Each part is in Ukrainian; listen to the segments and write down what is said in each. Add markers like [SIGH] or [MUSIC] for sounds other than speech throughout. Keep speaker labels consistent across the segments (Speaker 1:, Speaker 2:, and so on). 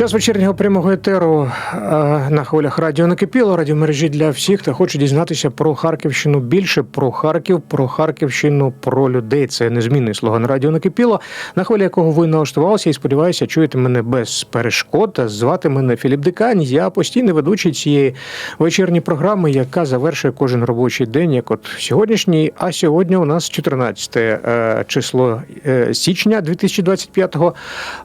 Speaker 1: Час вечірнього прямого етеру е, на хвилях радіо накипіло, радіомережі для всіх, хто хоче дізнатися про Харківщину більше, про Харків, про Харківщину, про людей. Це незмінний слоган радіо накипіло, на хвилі якого ви налаштувалися і сподіваюся, чуєте мене без перешкод. Звати мене Філіп Дикань. Я постійний ведучий цієї вечірньої програми, яка завершує кожен робочий день, як от сьогоднішній. А сьогодні у нас 14 е, число е, січня 2025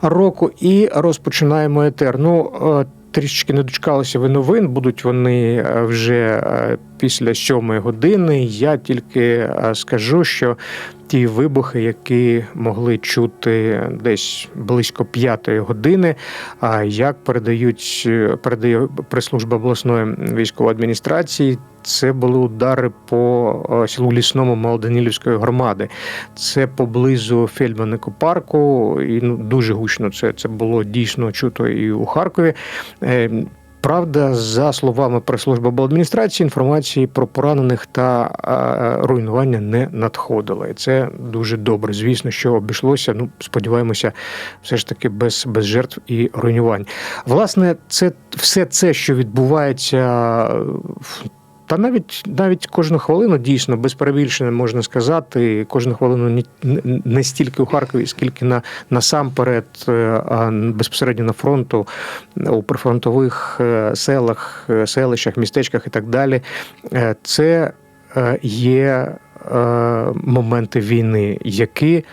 Speaker 1: року, і розпочинаємо етер. Ну е, трішечки не дочекалися ви новин. Будуть вони е, вже е, після сьомої години. Я тільки скажу, що ті вибухи, які могли чути десь близько п'ятої години, а як передають е, передає прес-служба обласної військової адміністрації. Це були удари по е, селу Лісному Малоданілівської громади. Це поблизу Фельдманику парку, і ну дуже гучно це, це було дійсно чуто і у Харкові. Е, Правда, за словами прес-служби обладміністрації, інформації про поранених та е, руйнування не надходило. І це дуже добре. Звісно, що обійшлося. Ну, сподіваємося, все ж таки без, без жертв і руйнувань. Власне, це все це, що відбувається. Та навіть навіть кожну хвилину дійсно без перебільшення можна сказати, кожну хвилину не- стільки у Харкові, скільки на насамперед е, а безпосередньо на фронту у прифронтових е, селах, е, селищах, містечках і так далі. Це є моменти війни, які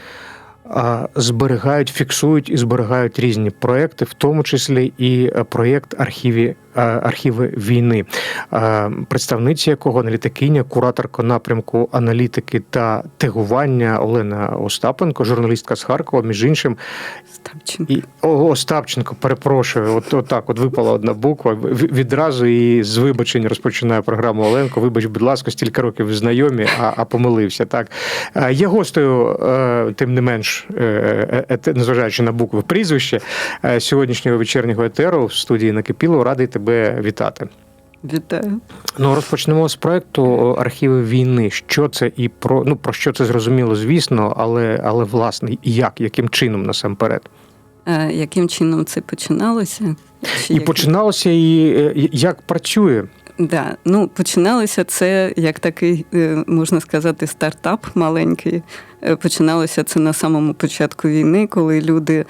Speaker 1: зберігають, фіксують і зберігають різні проекти, в тому числі і проєкт архіві. Е, Архіви війни, Е, представниці якого аналітикиня, кураторка напрямку аналітики та тегування Олена Остапенко, журналістка з Харкова, між іншим,
Speaker 2: Ставченко.
Speaker 1: і о, Остапченко, перепрошую. От, от так, от випала одна буква. Відразу і з вибачень розпочинає програму Оленко. Вибач, будь ласка, стільки років знайомі, а, а помилився. Так Е, є гостею, тим не менш, незважаючи на букви прізвище сьогоднішнього вечірнього етеру в студії Накипіло. Радий тебе вітати.
Speaker 2: Вітаю.
Speaker 1: Ну розпочнемо з проекту архіви війни. Що це і про ну про що це зрозуміло, звісно, але але власне і як, яким чином насамперед.
Speaker 2: Е, Яким чином це починалося? Чи
Speaker 1: І
Speaker 2: як-
Speaker 1: починалося, і е, як працює.
Speaker 2: Да. Ну, починалося це як такий, е, можна сказати, стартап маленький. Починалося це на самому початку війни, коли люди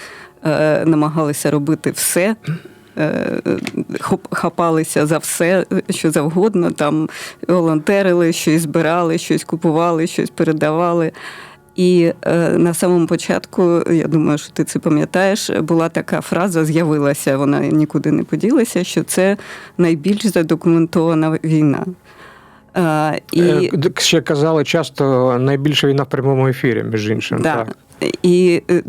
Speaker 2: намагалися робити все. Е, Хапалися за все, що завгодно, там волонтерили, щось збирали, щось купували, щось передавали. І е, на самому початку, я думаю, що ти це пам'ятаєш, була така фраза, з'явилася, вона нікуди не поділася, що це найбільш задокументована війна. Е, і,
Speaker 1: Е, Ще казали часто найбільша війна в прямому ефірі, між іншим.
Speaker 2: да,
Speaker 1: Так.
Speaker 2: І е,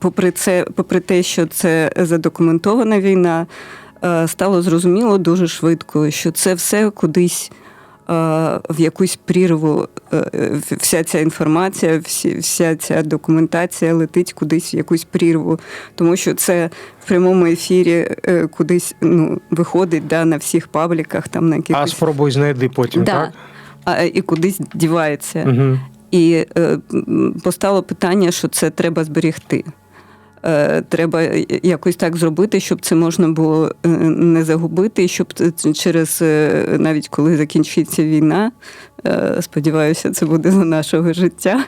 Speaker 2: попри це, попри те, що це задокументована війна, е, стало зрозуміло дуже швидко, що це все кудись. е, В якусь прірву вся ця інформація, вся ця документація летить кудись в якусь прірву, тому що це в прямому ефірі кудись ну, виходить да, на всіх пабліках, там на
Speaker 1: А спробуй знайди потім,
Speaker 2: да,
Speaker 1: так?
Speaker 2: а, і кудись дівається.
Speaker 1: Угу.
Speaker 2: І е, постало питання, що це треба зберігти. Е, Треба якось так зробити, щоб це можна було е, не загубити, щоб через навіть коли закінчиться війна, сподіваюся, це буде за нашого життя.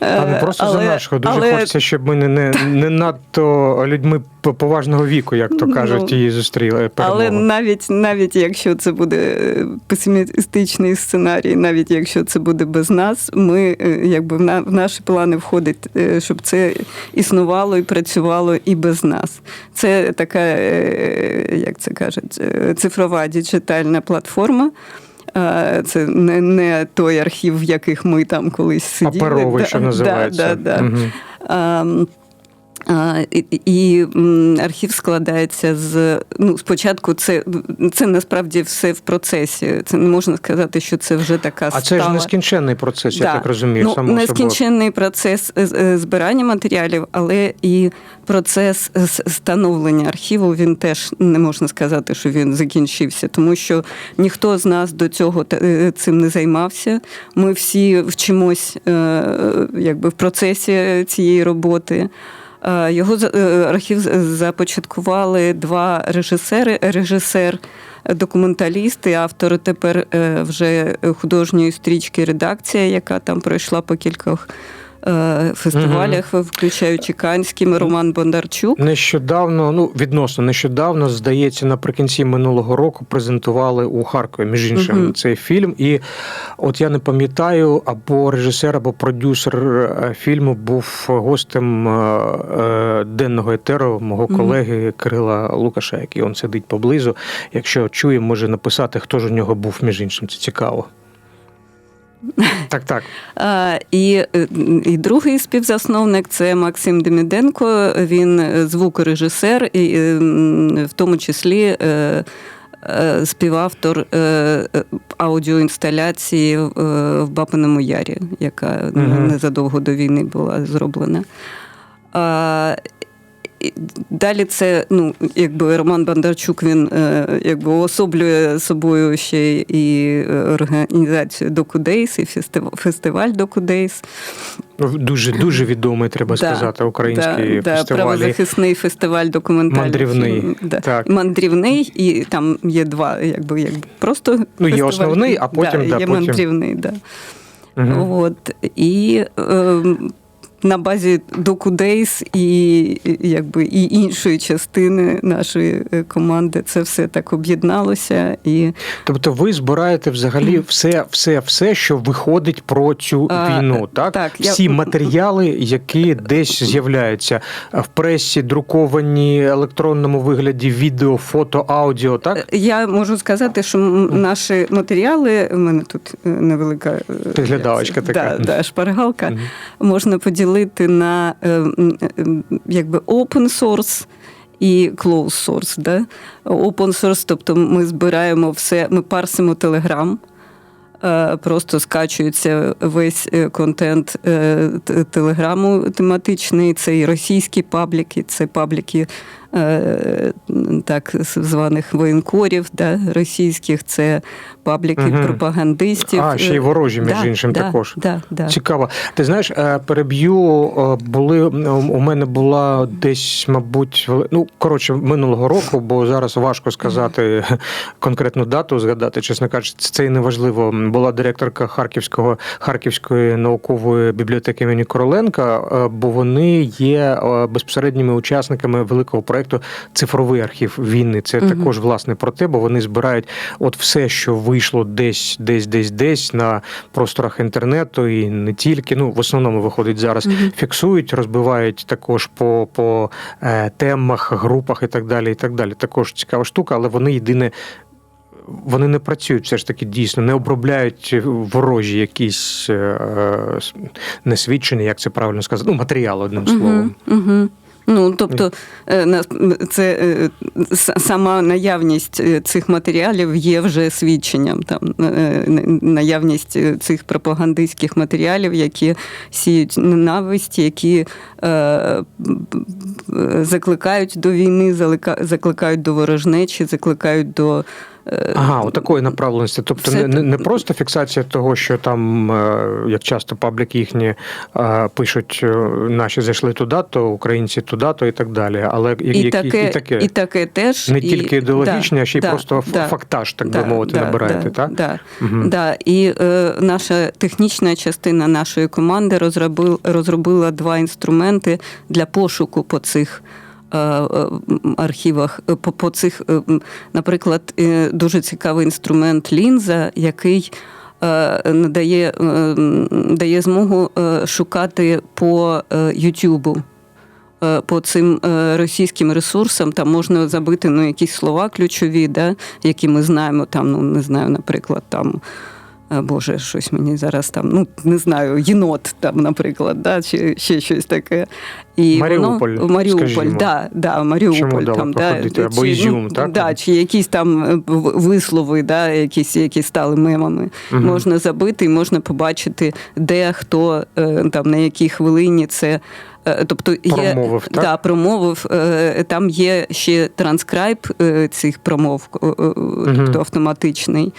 Speaker 1: А не просто за нашого. Дуже
Speaker 2: але-
Speaker 1: хочеться, щоб ми не, не, не надто людьми поважного віку, як то
Speaker 2: Ну,
Speaker 1: кажуть, її зустріли.
Speaker 2: Але навіть навіть якщо це буде е, песимістичний сценарій, навіть якщо це буде без нас, ми е, якби в на в наші плани входить, е, щоб це існувало і працювало і без нас. Це така, е, як це кажуть, е, цифрова діджитальна платформа. Це не, не той архів, в яких ми там колись сиділи.
Speaker 1: Паперовий,
Speaker 2: Да,
Speaker 1: що називається.
Speaker 2: Да, да,
Speaker 1: да.
Speaker 2: Ем, А, І, і архів складається з ну, спочатку, це, це насправді все в процесі. Це не можна сказати, що це вже така
Speaker 1: А це ж нескінченний процес, я так розумію.
Speaker 2: Ну,
Speaker 1: само собою.
Speaker 2: процес е, е, збирання матеріалів, але і процес с- становлення архіву він теж не можна сказати, що він закінчився, тому що ніхто з нас до цього е, цим не займався. Ми всі вчимось е, е, якби в процесі цієї роботи. Е, Його е, архів започаткували два режисери. Режисер, документалісти. документаліст і автор тепер е, вже художньої стрічки редакція, яка там пройшла по кількох е, фестивалях, включаючи Канський, Роман Бондарчук.
Speaker 1: Нещодавно, ну відносно нещодавно, здається, наприкінці минулого року презентували у Харкові, між іншим,
Speaker 2: Мгм.
Speaker 1: цей фільм. І от я не пам'ятаю, або режисер, або продюсер е, фільму був гостем е, денного етеру мого колеги Кирила Лукаша, який он сидить поблизу. Якщо чує, може написати, хто ж у нього був між іншим. Це цікаво. Так, так.
Speaker 2: А, І, е, і другий співзасновник це Максим Деміденко. Він е, звукорежисер, і е, в тому числі. Співавтор аудіоінсталяції в Бабиному Ярі, яка
Speaker 1: Мгм.
Speaker 2: незадовго до війни була зроблена. Далі це, ну, якби Роман Бондарчук, він е, якби уособлює собою ще і організацію Докудейс, і фестиваль, Докудейс.
Speaker 1: Дуже дуже відомий, треба сказати, український
Speaker 2: да,
Speaker 1: фестиваль.
Speaker 2: правозахисний фестиваль документальний.
Speaker 1: Мандрівний,
Speaker 2: Да.
Speaker 1: так.
Speaker 2: Мандрівний, і там є два, якби, якби просто.
Speaker 1: Ну, є основний, а потім, да,
Speaker 2: є
Speaker 1: потім.
Speaker 2: мандрівний, да.
Speaker 1: Мгм.
Speaker 2: От, і е, на базі Докудейс і, якби, і іншої частини нашої е, команди це все так об'єдналося. І
Speaker 1: Тобто ви збираєте взагалі все, все, все, що виходить про цю
Speaker 2: А,
Speaker 1: війну, так?
Speaker 2: так, я-
Speaker 1: Всі матеріали, які десь з'являються в пресі, друковані, електронному вигляді, відео, фото, аудіо, так?
Speaker 2: Я можу сказати, що наші матеріали, у мене тут е, невелика е, це?
Speaker 1: така.
Speaker 2: Да, да, шпаргалка, можна поділити на е, е, якби open source. І closed source, да? Open source, тобто ми збираємо все, ми парсимо Telegram, е, просто скачується весь контент телеграму тематичний, це і російські пабліки, це пабліки так званих воєнкорів, да, російських, це пабліки
Speaker 1: Мгм.
Speaker 2: пропагандистів.
Speaker 1: А, ще й ворожі, між
Speaker 2: Да,
Speaker 1: іншим,
Speaker 2: да,
Speaker 1: також.
Speaker 2: Да, да.
Speaker 1: Цікаво. Ти знаєш, е, переб'ю, е, були у мене була десь, мабуть, ну коротше, минулого року, бо зараз важко сказати конкретну дату, згадати, чесно кажучи, це і не важливо. Була директорка Харківського Харківської наукової бібліотеки імені Короленка, е, бо вони є е, безпосередніми учасниками великого проекту Цифровий архів війни. Це
Speaker 2: Мгм.
Speaker 1: також власне про те, бо вони збирають от все, що вийшло десь, десь, десь, десь на просторах інтернету, і не тільки. Ну в основному виходить зараз.
Speaker 2: Мгм.
Speaker 1: Фіксують, розбивають також по, по е, темах, групах і так далі. І так далі. Також цікава штука, але вони єдине. Вони не працюють все ж таки дійсно, не обробляють ворожі якісь е, е, несвідчення, як це правильно сказати, ну матеріали одним словом.
Speaker 2: Угу, угу. Ну, тобто, е, це е, сама наявність е, цих матеріалів є вже свідченням. Там наявність цих пропагандистських матеріалів, які сіють ненависть, які закликають до війни, закликають до ворожнечі, закликають до. Е,
Speaker 1: Ага, отакої направленості. Тобто
Speaker 2: Все-
Speaker 1: не, не, просто фіксація того, що там, е, як часто пабліки їхні е, пишуть, наші зайшли туди, то українці туди, то і так далі. Але і,
Speaker 2: І, таке,
Speaker 1: і таке.
Speaker 2: і таке теж.
Speaker 1: не
Speaker 2: і-
Speaker 1: тільки ідеологічні,
Speaker 2: да,
Speaker 1: а ще й
Speaker 2: да,
Speaker 1: просто
Speaker 2: да.
Speaker 1: фактаж, так би мовити,
Speaker 2: да,
Speaker 1: набираєте,
Speaker 2: да,
Speaker 1: так?
Speaker 2: Да,
Speaker 1: Мгм.
Speaker 2: да. І е, наша технічна частина нашої команди розробила, розробила два інструменти для пошуку по цих. Е, е, Архівах е, по, по цих, наприклад, дуже цікавий інструмент лінза, який надає дає змогу шукати по Ютубу. По цим російським ресурсам там можна забити ну, якісь слова ключові, да, які ми знаємо, там, ну не знаю, наприклад, там Боже, щось мені зараз там, ну не знаю, єнот там, наприклад, да, чи ще щось таке. І
Speaker 1: Маріуполь,
Speaker 2: воно, Маріуполь,
Speaker 1: скажімо.
Speaker 2: да, да, Маріуполь
Speaker 1: Чому
Speaker 2: там, да,
Speaker 1: Або Ізюм, так?
Speaker 2: Да, чи якісь там е, вислови, да, якісь, які стали мемами.
Speaker 1: Мгм.
Speaker 2: Можна забити і можна побачити, де хто е, там на якій хвилині це. е, Тобто є
Speaker 1: Промовив, так?
Speaker 2: Да, промовив. Там є ще транскрайб цих промов, тобто автоматичний.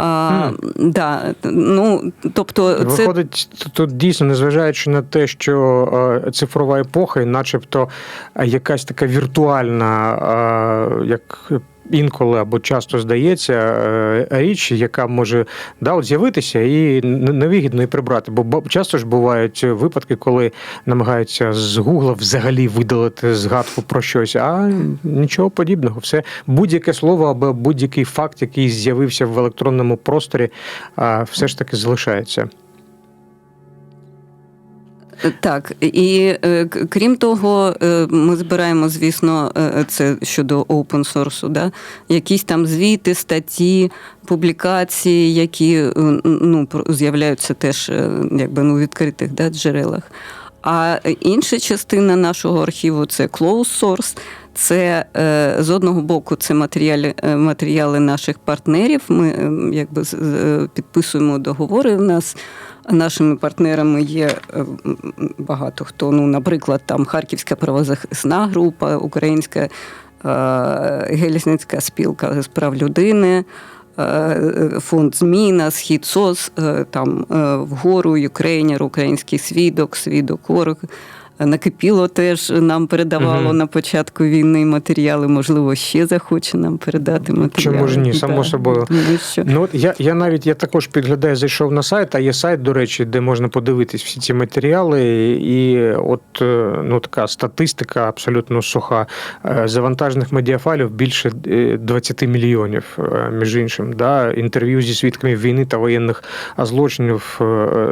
Speaker 2: А, да, ну, тобто, це
Speaker 1: Виходить, тут дійсно, незважаючи на те, що е, цифрова епоха, і начебто е, якась така віртуальна, е, як інколи або часто здається, е, річ, яка може да, от з'явитися і невигідно і прибрати. Бо часто ж бувають випадки, коли намагаються з Гугла взагалі видалити згадку про щось, а нічого подібного. Все будь-яке слово або будь-який факт, який з'явився в електронному просторі, все ж таки залишається.
Speaker 2: Так, і е, крім того, е, ми збираємо, звісно, е, це щодо open source, да? якісь там звіти, статті, публікації, які ну, з'являються теж якби, ну, відкритих да, джерелах. А інша частина нашого архіву це closed source. Це з одного боку це матеріали, матеріали наших партнерів. Ми е, якби з- підписуємо договори. У нас нашими партнерами є е, багато хто. Ну, наприклад, там Харківська правозахисна група, Українська е, Гельсінська спілка з прав людини. е, Фонд Зміна, Схід СОС, там вгору Юкрейнер, Український свідок, свідок Орг. Накипіло теж нам передавало
Speaker 1: Мгм.
Speaker 2: на початку війни матеріали. Можливо, ще захоче нам передати матеріали.
Speaker 1: Чому ж ні, само собою.
Speaker 2: Тому що
Speaker 1: Ну от я, я навіть я також підглядаю, зайшов на сайт, а є сайт, до речі, де можна подивитись всі ці матеріали. І от е, ну така статистика абсолютно суха. Е, Завантажених медіафайлів більше е, 20 мільйонів, е, між іншим. Да? Інтерв'ю зі свідками війни та воєнних злочинів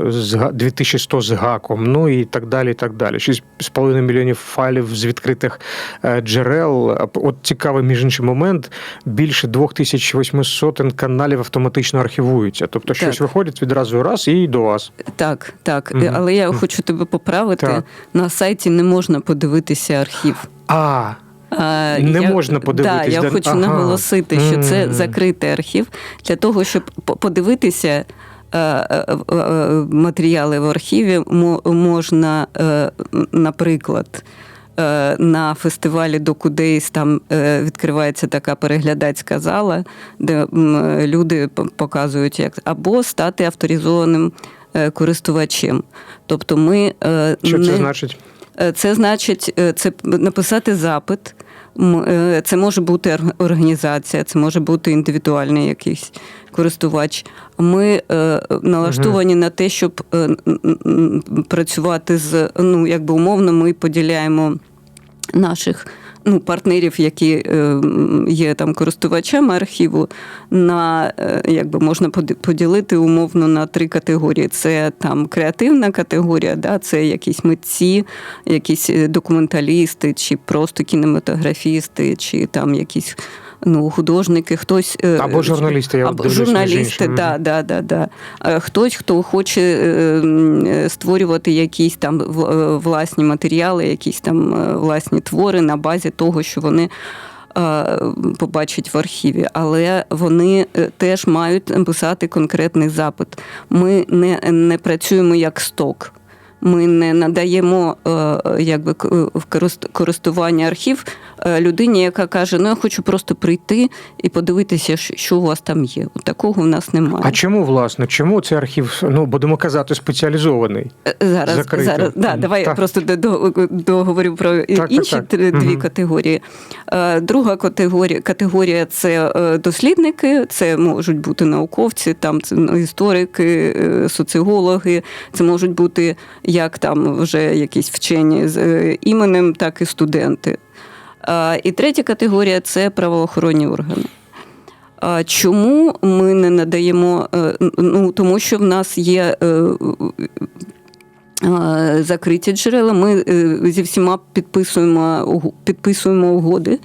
Speaker 1: з га- 2100 з гаком, ну і так далі. і так далі. 6,5 мільйонів файлів з відкритих е, джерел. От цікавий між іншим момент. Більше 2800 каналів автоматично архівуються. Тобто щось виходить відразу раз і до вас.
Speaker 2: Так, так.
Speaker 1: Мгм.
Speaker 2: Але я хочу тебе поправити.
Speaker 1: Так.
Speaker 2: На сайті не можна подивитися архів.
Speaker 1: А,
Speaker 2: А,
Speaker 1: Не
Speaker 2: я,
Speaker 1: можна подивитись,
Speaker 2: Да, я
Speaker 1: да?
Speaker 2: хочу
Speaker 1: Ага.
Speaker 2: наголосити, що це закритий архів для того, щоб по- подивитися. Е, е, е, Матеріали в архіві мо- можна, наприклад, на фестивалі Докудейс там відкривається така переглядацька зала, де люди показують, як або стати авторизованим користувачем. Тобто ми
Speaker 1: що
Speaker 2: не...
Speaker 1: це значить?
Speaker 2: Це значить, це написати запит. Е, Це може бути ор- організація, це може бути індивідуальний якийсь користувач. Ми е, налаштовані на те, щоб е, працювати з ну, якби умовно, ми поділяємо наших. Ну, партнерів, які е, є там користувачами архіву, на е, якби можна поділити умовно на три категорії: це там креативна категорія, да, це якісь митці, якісь е, документалісти, чи просто кінематографісти, чи там якісь. Ну, художники, хтось е,
Speaker 1: Або журналісти, я
Speaker 2: або журналісти, да, да, да, да. Е, Хтось, хто хоче е, створювати якісь там власні матеріали, якісь там власні твори на базі того, що вони. Побачать в архіві, але вони теж мають писати конкретний запит. Ми не, не працюємо як сток. Ми не надаємо е, якби в користування архів е, людині, яка каже: Ну я хочу просто прийти і подивитися, що у вас там є. От Такого в нас немає.
Speaker 1: А чому, власне, чому цей архів, ну будемо казати, спеціалізований?
Speaker 2: Е, Зараз,
Speaker 1: Закрито.
Speaker 2: зараз да, давай я просто до- до- договорю про
Speaker 1: так,
Speaker 2: інші
Speaker 1: так.
Speaker 2: три- дві
Speaker 1: Мгм.
Speaker 2: категорії. Е, Друга категорія категорія це е, дослідники, це можуть бути науковці, там це ну, історики, е, соціологи, це можуть бути як там вже якісь вчені з е, іменем, так і студенти. І третя категорія це правоохоронні органи. Чому ми не надаємо? е, Ну тому що в нас є е, закриті джерела. Ми зі всіма підписуємо підписуємо угоди.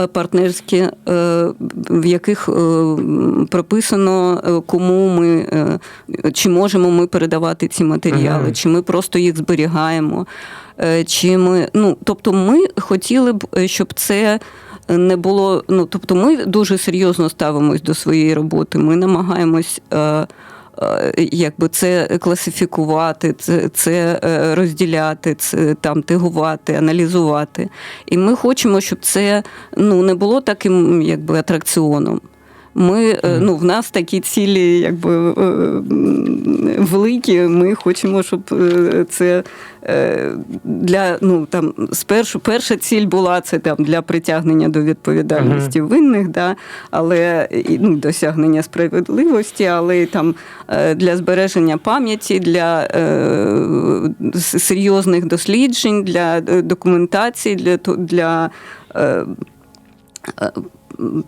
Speaker 2: Е, партнерські, е, в яких е, прописано, кому ми чи можемо ми передавати ці матеріали,
Speaker 1: Мгм.
Speaker 2: чи ми просто їх зберігаємо. Чи ми, ну, тобто, ми хотіли б, щоб це не було. Ну, тобто, ми дуже серйозно ставимось до своєї роботи. Ми намагаємось. е, Якби це класифікувати, це, це е, розділяти, це там тигувати, аналізувати. І ми хочемо, щоб це ну, не було таким якби атракціоном. Ми, е, ну, в нас такі цілі, якби е, великі. Ми хочемо, щоб е, це для ну там спершу перша ціль була це там для притягнення до відповідальності винних, да, але і, ну, досягнення справедливості, але там для збереження пам'яті, для е, серйозних досліджень, для документації, для для. Е,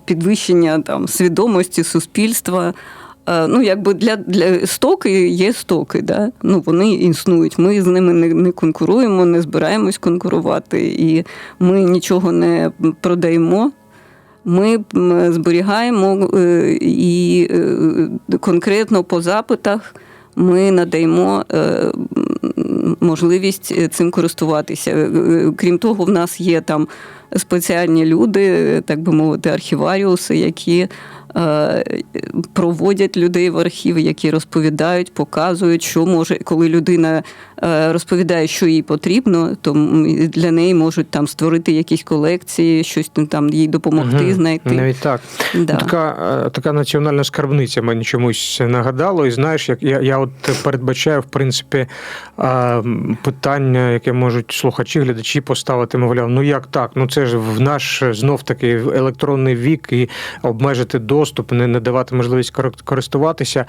Speaker 2: підвищення там свідомості суспільства. Е, Ну, якби для, для стоки є стоки, да? ну, вони існують. Ми з ними не, не конкуруємо, не збираємось конкурувати, і ми нічого не продаємо. Ми зберігаємо е, і е, конкретно по запитах ми надаємо можливість е, цим користуватися. Е, е, Крім того, в нас є там спеціальні люди, так би мовити, архіваріуси, які проводять людей в архів, які розповідають, показують, що може, коли людина е, розповідає, що їй потрібно, то для неї можуть там створити якісь колекції, щось там- їй допомогти
Speaker 1: Мгм.
Speaker 2: знайти.
Speaker 1: Навіть так.
Speaker 2: Да.
Speaker 1: Така, е, така національна скарбниця мені чомусь нагадало. І знаєш, як я, я от передбачаю, в принципі, е, питання, яке можуть слухачі, глядачі поставити, мовляв, ну як так? Ну це ж в наш знов таки електронний вік і обмежити доступ, не, давати можливість кор- користуватися.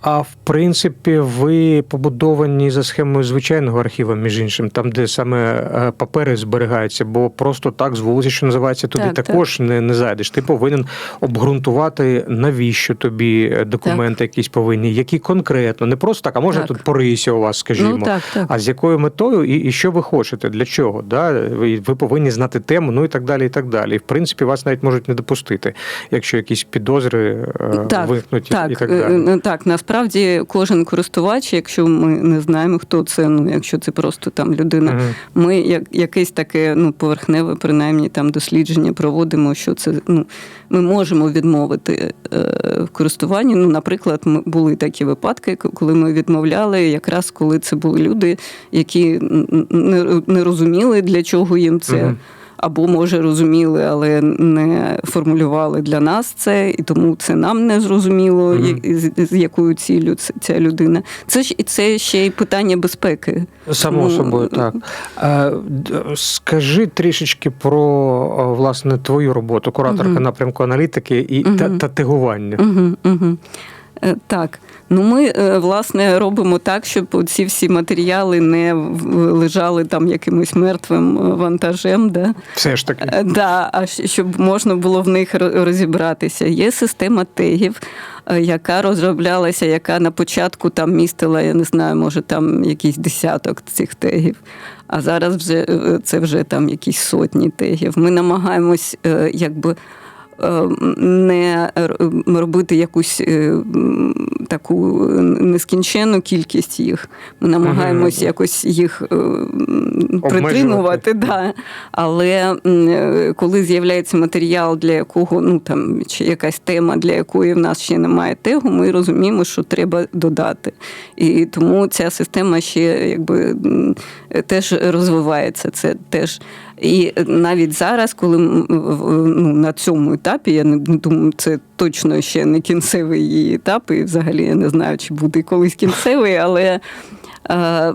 Speaker 1: А в принципі, ви побудовані за схемою звичайного архіву, між іншим, там, де саме е, папери зберігаються, бо просто так з вулиці, що називається, туди
Speaker 2: Так, так.
Speaker 1: також не, не зайдеш. Ти повинен обґрунтувати, навіщо тобі е, документи якісь повинні, які конкретно, не просто так, а може
Speaker 2: Так.
Speaker 1: тут порися у вас, скажімо.
Speaker 2: Ну, так, так.
Speaker 1: А з якою метою і, і що ви хочете? Для чого? Да? Ви, ви повинні знати тему, ну і так далі. І так далі. І в принципі, вас навіть можуть не допустити, якщо якісь підозри е,
Speaker 2: Так,
Speaker 1: виникнуть
Speaker 2: так,
Speaker 1: і так далі.
Speaker 2: так, насправді кожен користувач, якщо ми не знаємо, хто це, ну якщо це просто там людина,
Speaker 1: Мгм.
Speaker 2: ми як якесь таке ну поверхневе, принаймні там дослідження проводимо, що це ну ми можемо відмовити е, в користуванні. Ну, наприклад, ми були такі випадки, коли ми відмовляли, якраз коли це були люди, які не, не розуміли, для чого їм це.
Speaker 1: Мгм.
Speaker 2: Або, може, розуміли, але не формулювали для нас це, і тому це нам не зрозуміло, я- з, з якою ціллю ця людина. Це ж і це ще й питання безпеки.
Speaker 1: Само
Speaker 2: Ну,
Speaker 1: собою, так. Е, Скажи трішечки про власне твою роботу, кураторка
Speaker 2: Мгм.
Speaker 1: напрямку аналітики і та, та тегування.
Speaker 2: Угу. Так, ну ми е, власне робимо так, щоб ці всі матеріали не лежали там якимось мертвим е, вантажем. Да?
Speaker 1: Все ж таки.
Speaker 2: Е, Да, а щоб можна було в них розібратися. Є система тегів, е, яка розроблялася, яка на початку там містила, я не знаю, може там якийсь десяток цих тегів. А зараз вже е, це вже там якісь сотні тегів. Ми намагаємось е, якби. Не робити якусь е, таку нескінченну кількість їх. Ми намагаємось якось їх е, притримувати. Да. Але е, коли з'являється матеріал, для якого ну там чи якась тема, для якої в нас ще немає тегу, ми розуміємо, що треба додати. І тому ця система ще якби теж розвивається. Це теж. І навіть зараз, коли ну, на цьому етапі, я не думаю, це точно ще не кінцевий її етап, і взагалі я не знаю, чи буде колись кінцевий, але. е,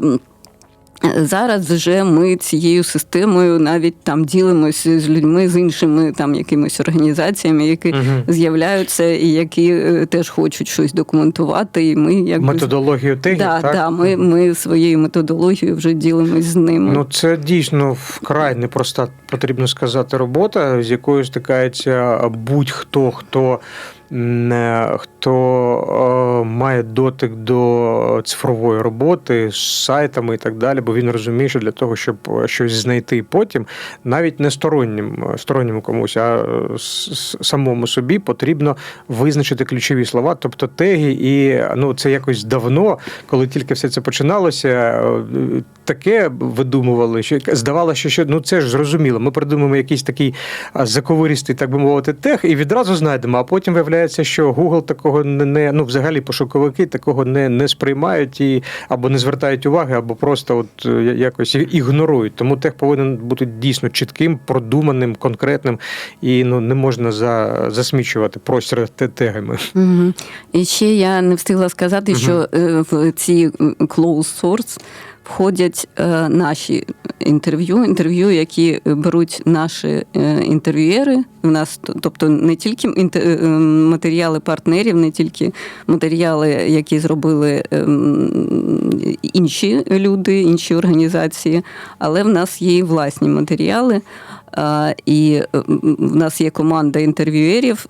Speaker 2: Зараз вже ми цією системою навіть там ділимося з людьми з іншими там якимись організаціями, які
Speaker 1: Мгм.
Speaker 2: з'являються і які е, теж хочуть щось документувати. І ми якби
Speaker 1: Методологію тегів,
Speaker 2: да,
Speaker 1: так?
Speaker 2: да, ми, ми своєю методологією вже ділимось з ними.
Speaker 1: Ну, це дійсно вкрай непроста, потрібно сказати, робота, з якою стикається будь-хто, хто не хто е, має дотик до цифрової роботи з сайтами і так далі, бо він розуміє, що для того, щоб щось знайти потім, навіть не стороннім, сторонньому комусь, а е, самому собі потрібно визначити ключові слова, тобто теги, і ну це якось давно, коли тільки все це починалося, е, таке видумували, що здавалося, що, ну це ж зрозуміло. Ми придумаємо якийсь такий заковиристий, так би мовити, тег, і відразу знайдемо. А потім виявляється, що Google такого не, не ну взагалі пошуковики такого не, не сприймають і або не звертають уваги, або просто от е, якось ігнорують. Тому тег повинен бути дійсно чітким, продуманим, конкретним, і ну не можна за, засмічувати простір тегами.
Speaker 2: Угу. І ще я не встигла сказати,
Speaker 1: Мгм.
Speaker 2: що е, в ці closed source входять е, наші інтерв'ю, інтерв'ю, які беруть наші е, інтерв'юєри. У нас, тобто, не тільки е, матеріали партнерів, не тільки матеріали, які зробили інші люди, інші організації, але в нас є і власні матеріали. І в нас є команда інтерв'юєрів.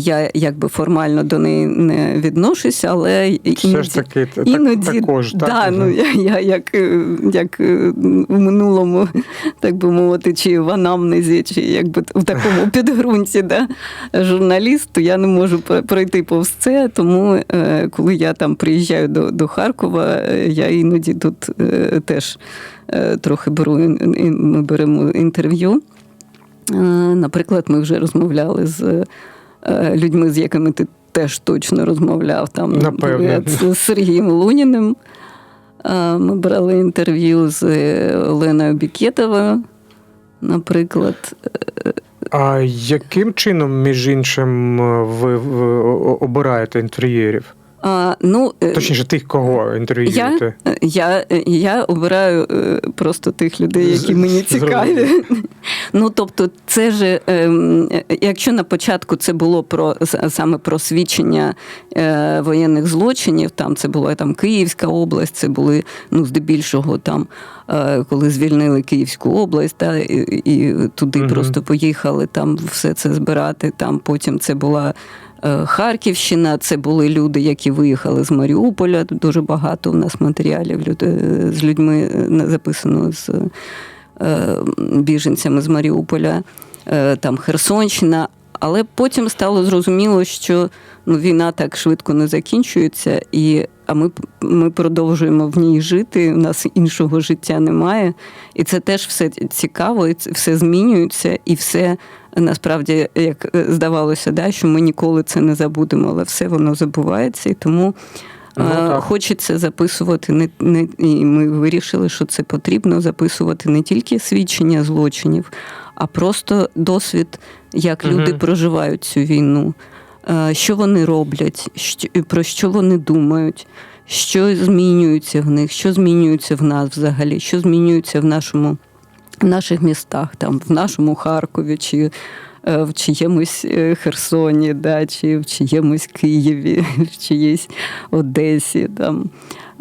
Speaker 2: Я якби формально до неї не відношуся, але
Speaker 1: Все ж таки так, також
Speaker 2: да,
Speaker 1: Мгм.
Speaker 2: ну, я, я як, е, як е, у минулому, так би мовити, чи в анамнезі, чи якби в такому [LAUGHS] підґрунті да, журналісту, я не можу пройти повз це. Тому е, коли я там приїжджаю до, до Харкова, я іноді тут теж трохи беру ми беремо інтерв'ю. Наприклад, ми вже розмовляли з людьми, з якими ти теж точно розмовляв. Там
Speaker 1: Напевне.
Speaker 2: наприклад, з Сергієм Луніним. Е, Ми брали інтерв'ю з е, Оленою Бікетовою, наприклад.
Speaker 1: А яким чином, між іншим, ви обираєте інтер'єрів?
Speaker 2: А, ну, е,
Speaker 1: Точніше, тих, кого інтерв'юєте?
Speaker 2: Я, я обираю е, просто тих людей, які мені цікаві. Ну тобто, це ж ем, е, якщо на початку це було про саме про свідчення е, воєнних злочинів, там це була там Київська область, це були ну здебільшого там, е, коли звільнили Київську область, та, і, і туди
Speaker 1: Мгм.
Speaker 2: просто поїхали там все це збирати. Там потім це була. Е, Харківщина, це були люди, які виїхали з Маріуполя. Дуже багато у нас матеріалів е, з людьми е, записано з біженцями з Маріуполя, там Херсонщина. Але потім стало зрозуміло, що ну, війна так швидко не закінчується, і, а ми, ми продовжуємо в ній жити. У нас іншого життя немає. І це теж все цікаво, і це все змінюється, і все насправді, як е, здавалося, да, що ми ніколи це не забудемо, але все воно забувається. І тому
Speaker 1: Ну,
Speaker 2: е, хочеться записувати не, не і ми вирішили, що це потрібно записувати не тільки свідчення злочинів, а просто досвід, як
Speaker 1: Мгм.
Speaker 2: люди проживають цю війну, е, що вони роблять, що- про що вони думають. Що змінюється в них, що змінюється в нас взагалі, що змінюється в нашому в наших містах, там, в нашому Харкові, чи е, в чиємусь е, Херсоні, да, чи в чиємусь Києві, [LAUGHS] в чиїсь Одесі. Там.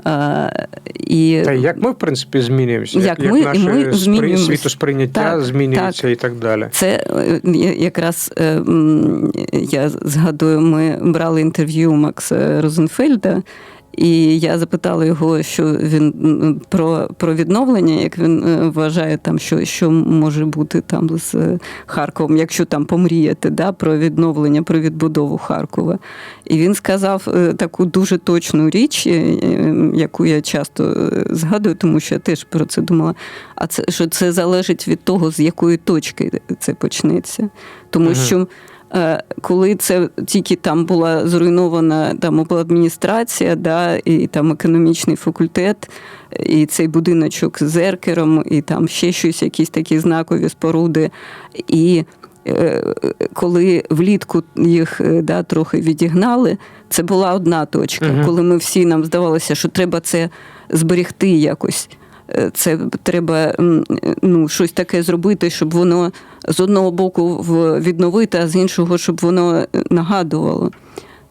Speaker 2: А, і...
Speaker 1: Та як ми, в принципі, змінюємося,
Speaker 2: Як ми- і
Speaker 1: наше
Speaker 2: ми
Speaker 1: спри-
Speaker 2: змінюємось.
Speaker 1: світосприйняття
Speaker 2: Так,
Speaker 1: змінюється і так далі.
Speaker 2: Це е, якраз я згадую, ми брали інтерв'ю Макса Розенфельда, і я запитала його, що він про, про відновлення, як він е, вважає, там, що, що може бути там з е, Харковом, якщо там помріяти, да, про відновлення, про відбудову Харкова. І він сказав е, таку дуже точну річ, яку я часто згадую, тому що я теж про це думала. А це що це залежить від того, з якої точки це почнеться. Тому
Speaker 1: Мгм.
Speaker 2: що коли це тільки там була зруйнована там обладміністрація, да, і там економічний факультет, і цей будиночок з зеркером, і там ще щось, якісь такі знакові споруди. І е, коли влітку їх е, да, трохи відігнали, це була одна точка.
Speaker 1: Мгм.
Speaker 2: Коли ми всі нам здавалося, що треба це зберегти якось. Е, Це треба ну, щось таке зробити, щоб воно з одного боку відновити, а з іншого, щоб воно нагадувало.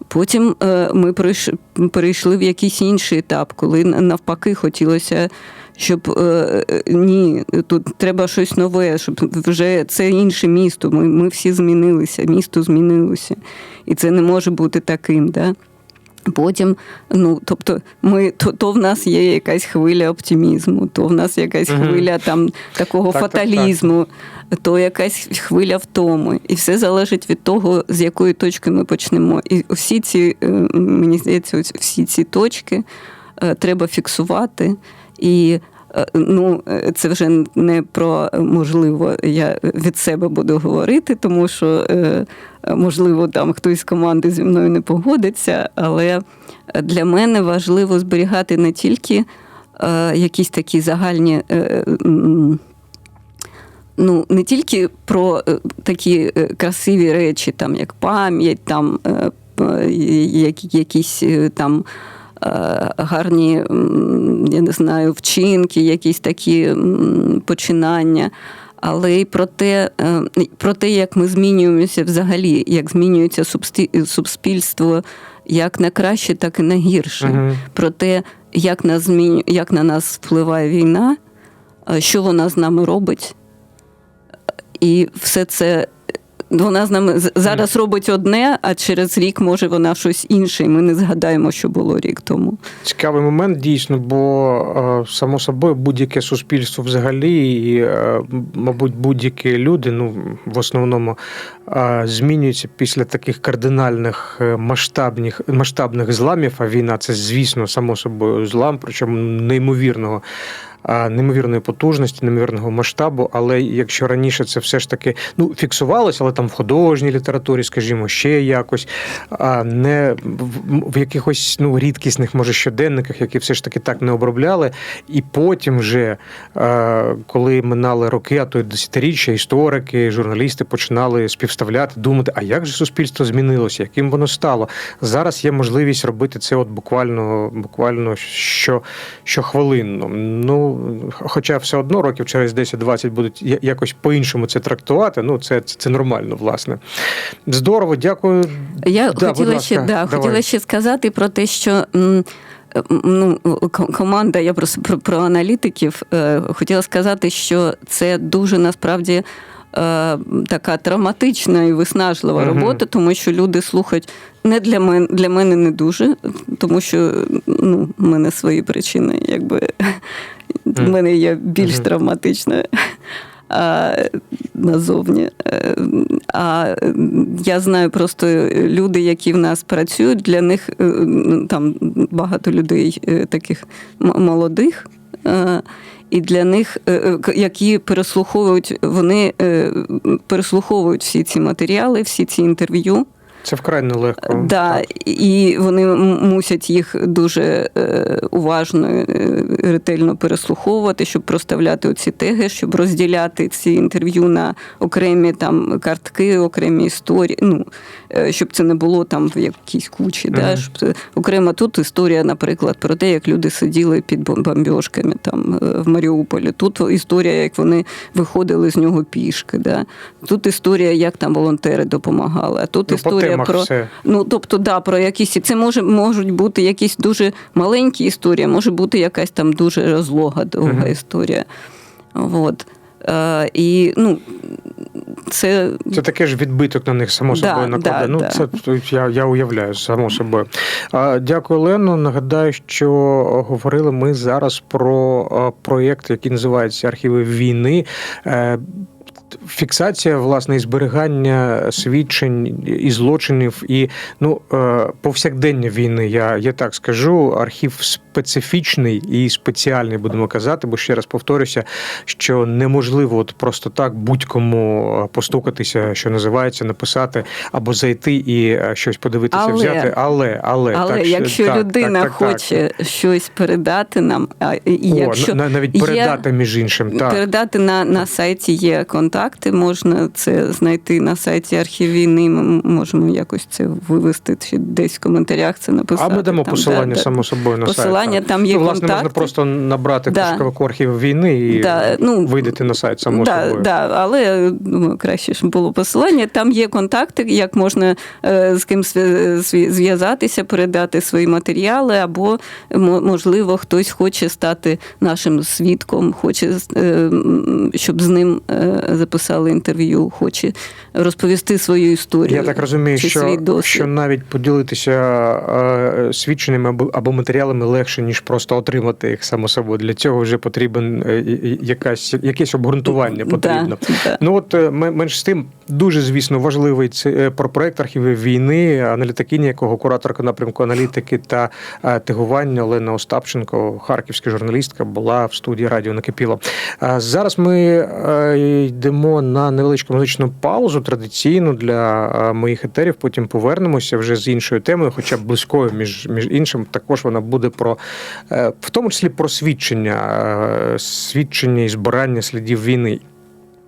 Speaker 2: Потім е, ми перейш- перейшли в якийсь інший етап, коли навпаки хотілося, щоб е, е, ні, тут треба щось нове, щоб вже це інше місто. Ми, ми всі змінилися, місто змінилося. І це не може бути таким. Да? Потім, ну тобто, ми то, то в нас є якась хвиля оптимізму, то в нас якась
Speaker 1: угу.
Speaker 2: хвиля там такого
Speaker 1: Так, так, так.
Speaker 2: фаталізму, то якась хвиля втоми. І все залежить від того, з якої точки ми почнемо. І всі ці, е, мені здається, всі ці точки е, треба фіксувати. І ну, е, це вже не про е, можливо, я від себе буду говорити, тому що е, можливо там хтось з команди зі мною не погодиться, але для мене важливо зберігати не тільки е, якісь такі загальні. е, Ну, не тільки про е, такі е, красиві речі, там як пам'ять, там е, якісь е, там е, гарні, я не знаю, вчинки, якісь такі починання. Але й про те, е, про те, як ми змінюємося взагалі, як змінюється суспільство як на краще, так і на гірше.
Speaker 1: Мгм.
Speaker 2: Про те, як, нас зміню... як на нас впливає війна, е, що вона з нами робить. І все це вона з нами зараз робить одне, а через рік може вона щось інше, і ми не згадаємо, що було рік тому.
Speaker 1: Цікавий момент дійсно, бо е, само собою будь-яке суспільство взагалі, і, е, мабуть, будь-які люди, ну в основному е, змінюються після таких кардинальних масштабних масштабних зламів. А війна це, звісно, само собою злам, причому неймовірного. Неймовірної потужності, неймовірного масштабу, але якщо раніше це все ж таки ну фіксувалося, але там в художній літературі, скажімо, ще якось, а не в, якихось ну рідкісних, може, щоденниках, які все ж таки так не обробляли. І потім, вже коли минали роки, а то й десятиріччя, історики, журналісти починали співставляти, думати, а як же суспільство змінилося, яким воно стало. Зараз є можливість робити це от буквально, буквально що, щохвилинно. Ну, хоча все одно років через 10-20 будуть якось по-іншому це трактувати. Ну, це, це, це нормально, власне. Здорово, дякую.
Speaker 2: Я
Speaker 1: Да,
Speaker 2: хотіла ще да,
Speaker 1: давай.
Speaker 2: хотіла ще сказати про те, що. Ну, команда, я просто про, про аналітиків е, хотіла сказати, що це дуже насправді е, така травматична і виснажлива
Speaker 1: Мгм.
Speaker 2: робота, тому що люди слухають не для мене, для мене не дуже, тому що ну, в мене свої причини, якби в мене є більш травматична. А, назовні. А я знаю просто люди, які в нас працюють, для них е, там багато людей е, таких молодих. е, І для них, які переслуховують, вони переслуховують всі ці матеріали, всі ці інтерв'ю.
Speaker 1: Це вкрай нелегко.
Speaker 2: Да, і вони мусять їх дуже е, уважно, е, ретельно переслуховувати, щоб проставляти оці теги, щоб розділяти ці інтерв'ю на окремі там картки, окремі історії. Ну, е, щоб це не було там в якійсь кучі.
Speaker 1: Мгм.
Speaker 2: Да, щоб це окрема тут історія, наприклад, про те, як люди сиділи під бом- бомбьошками там е, в Маріуполі. Тут історія, як вони виходили з нього пішки. Да. Тут історія, як там волонтери допомагали. А тут
Speaker 1: Ну,
Speaker 2: історія про
Speaker 1: все.
Speaker 2: ну тобто, да, про якісь це може можуть бути якісь дуже маленькі історії, може бути якась там дуже розлога довга
Speaker 1: Мгм.
Speaker 2: історія. От. Е, і ну, це
Speaker 1: Це таке ж відбиток на них, само
Speaker 2: Да,
Speaker 1: собою, накладає.
Speaker 2: да,
Speaker 1: ну,
Speaker 2: да.
Speaker 1: це я, я уявляю, само собою. Дякую, Лено. Нагадаю, що говорили ми зараз про а, проєкт, який називається Архіви війни. Е, Фіксація, власне, і зберігання свідчень і злочинів, і ну е, повсякдення війни. Я, я так скажу. Архів специфічний і спеціальний, будемо казати, бо ще раз повторюся, що неможливо от просто так будь-кому постукатися, що називається, написати або зайти і е, щось подивитися,
Speaker 2: Але-
Speaker 1: взяти. Але, але,
Speaker 2: але
Speaker 1: так,
Speaker 2: якщо
Speaker 1: так,
Speaker 2: людина
Speaker 1: так, так,
Speaker 2: хоче щось передати нам, і якщо
Speaker 1: на- навіть
Speaker 2: є-
Speaker 1: передати між іншим, так.
Speaker 2: передати на, на сайті є контакт. Контакти. Можна це знайти на сайті архів війни. Ми можемо якось це вивести чи десь в коментарях це написати.
Speaker 1: А ми дамо
Speaker 2: Там,
Speaker 1: посилання
Speaker 2: да, да.
Speaker 1: само собою на сайт.
Speaker 2: Посилання,
Speaker 1: так.
Speaker 2: там є
Speaker 1: ну, власне, можна просто набрати
Speaker 2: Да.
Speaker 1: архів війни і
Speaker 2: Да, ну,
Speaker 1: вийдете на сайт само
Speaker 2: да,
Speaker 1: собою.
Speaker 2: Да, але думаю, краще щоб було посилання. Там є контакти, як можна е, з ким зв'язатися, передати свої матеріали, або мо- можливо хтось хоче стати нашим свідком, хоче е, щоб з ним е, записали інтерв'ю, хоче розповісти свою історію.
Speaker 1: Я так розумію,
Speaker 2: чи
Speaker 1: що, що навіть поділитися е, свідченнями або, або матеріалами легше, ніж просто отримати їх само собою. Для цього вже потрібен е, якась, якесь обґрунтування потрібно.
Speaker 2: Да.
Speaker 1: Ну от е, менш з тим дуже звісно важливий це е, про проект архівів війни, аналітикиня, якого кураторка напрямку аналітики та е, тегування Олена Остапченко, харківська журналістка, була в студії радіо накипіло. Зараз ми е, йдемо на невеличку музичну паузу традиційну для е, моїх етерів. Потім повернемося вже з іншою темою, хоча близькою між, між іншим. Також вона буде про е, в тому числі про свідчення, е, свідчення і збирання слідів війни.